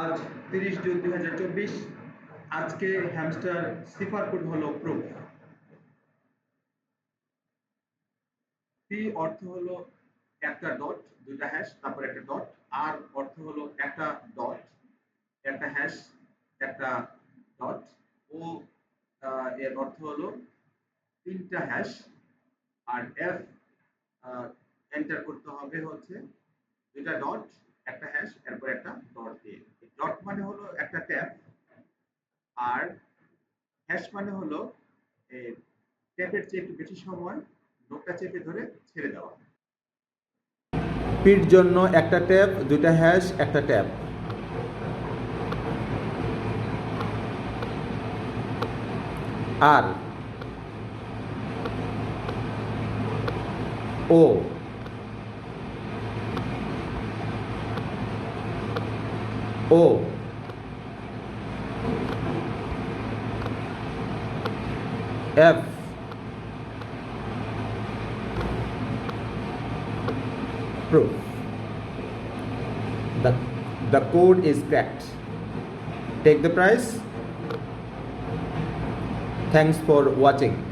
আজ তিরিশ জুন দুই হাজার চব্বিশ। আজকে হ্যামস্টার সিফার কোড হলো প্রুফ পি অর্থ হলো একটা ডট দুইটা হ্যাশ তারপর একটা ডট আর অর্থ হলো একটা ডট একটা হ্যাশ একটা ডট ও এর অর্থ হলো তিনটা হ্যাশ আর এফ এন্টার করতে হবে হচ্ছে দুইটা ডট একটা হ্যাশ এরপর একটা ডট দিয়ে। ডট মানে হলো একটা ট্যাব, আর হ্যাশ মানে হলো ট্যাপের চেয়ে একটু বেশি সময় নোটটা চেপে ধরে ছেড়ে দেওয়া। পির জন্য একটা ট্যাব, দুইটা হ্যাশ একটা ট্যাব। আর ও ও of proof. The, the code is cracked. Take the prize. Thanks for watching.